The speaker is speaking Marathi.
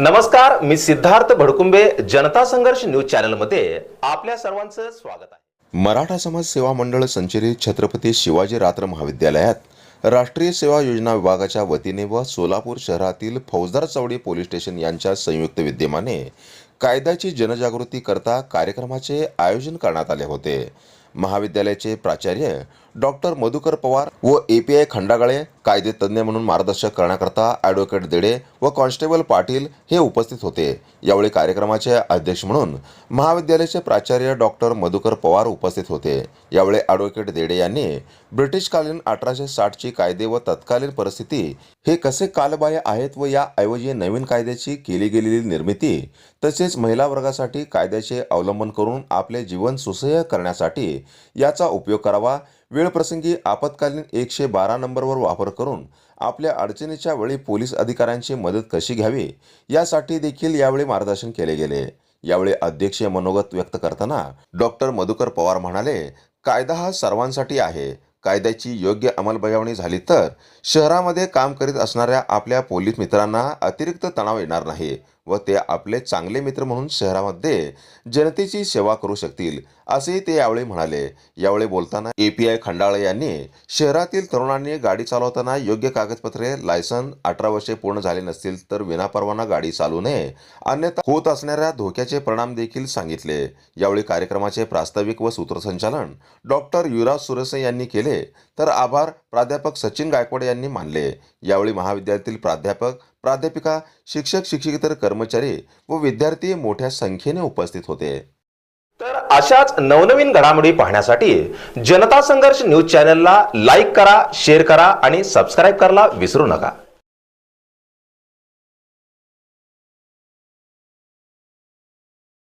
नमस्कार मी सिद्धार्थ भडकुंबे जनता संघर्ष न्यूज चॅनलमध्ये आपल्या सर्वांचं स्वागत आहे. मराठा समाज सेवा मंडळ संचलित छत्रपती शिवाजी रात्र महाविद्यालयात राष्ट्रीय सेवा योजना विभागाच्या वतीने व सोलापूर शहरातील फौजदार चौडी पोलीस स्टेशन यांच्या संयुक्त विद्यमाने कायद्याची जनजागृती करता कार्यक्रमाचे आयोजन करण्यात आले होते. महाविद्यालयाचे प्राचार्य डॉक्टर मधुकर पवार व एपीआय खंडागळे कायदे तज्ज्ञ म्हणून मार्गदर्शक करण्याकरता ॲडव्होकेट देडे व कॉन्स्टेबल पाटील हे उपस्थित होते. यावेळी कार्यक्रमाचे अध्यक्ष म्हणून महाविद्यालयाचे प्राचार्य डॉक्टर मधुकर पवार उपस्थित होते. यावेळी ॲडव्होकेट देडे यांनी ब्रिटिशकालीन अठराशे साठची कायदे व तत्कालीन परिस्थिती हे कसे कालबाह्य आहेत व याऐवजी नवीन कायद्याची केली गेलेली निर्मिती तसेच महिला वर्गासाठी कायद्याचे अवलंबन करून आपले जीवन सुसह्य करण्यासाठी याचा उपयोग करावा वेळ वेळप्रसंगी आपत्कालीन एकशे बारा नंबरवर वापर करून आपल्या अडचणीच्या वेळी पोलीस अधिकाऱ्यांची मदत कशी घ्यावी यासाठी देखील यावेळी मार्गदर्शन केले गेले. यावेळी अध्यक्षीय मनोगत व्यक्त करताना डॉक्टर मधुकर पवार म्हणाले कायदा हा सर्वांसाठी आहे. कायद्याची योग्य अंमलबजावणी झाली तर शहरामध्ये काम करीत असणाऱ्या आपल्या पोलीस मित्रांना अतिरिक्त तणाव येणार नाही व ते आपले चांगले मित्र म्हणून शहरामध्ये जनतेची सेवा करू शकतील असेही ते यावेळी म्हणाले. यावेळी बोलताना ए पी आय खंडाळे यांनी शहरातील तरुणांनी गाडी चालवताना योग्य कागदपत्रे लायसन अठरा वर्षे पूर्ण झाले नसतील तर विनापरवाना गाडी चालू नये अन्यथा होत असणाऱ्या धोक्याचे परिणाम देखील सांगितले. यावेळी कार्यक्रमाचे प्रास्ताविक व सूत्रसंचालन डॉक्टर युवराज सुरसे यांनी केले. केले तर आभार. प्राध्यापक सचिन गायकवाड यांनी मानले. यावेळी महाविद्यालयातील प्राध्यापक प्राध्यापिका शिक्षक शिक्षकेतर कर्मचारी व विद्यार्थी मोठ्या संख्येने उपस्थित होते. तर अशाच नवनवीन घडामोडी पाहण्यासाठी जनता संघर्ष न्यूज चॅनलला लाईक करा शेअर करा आणि सबस्क्राईब करायला विसरू नका.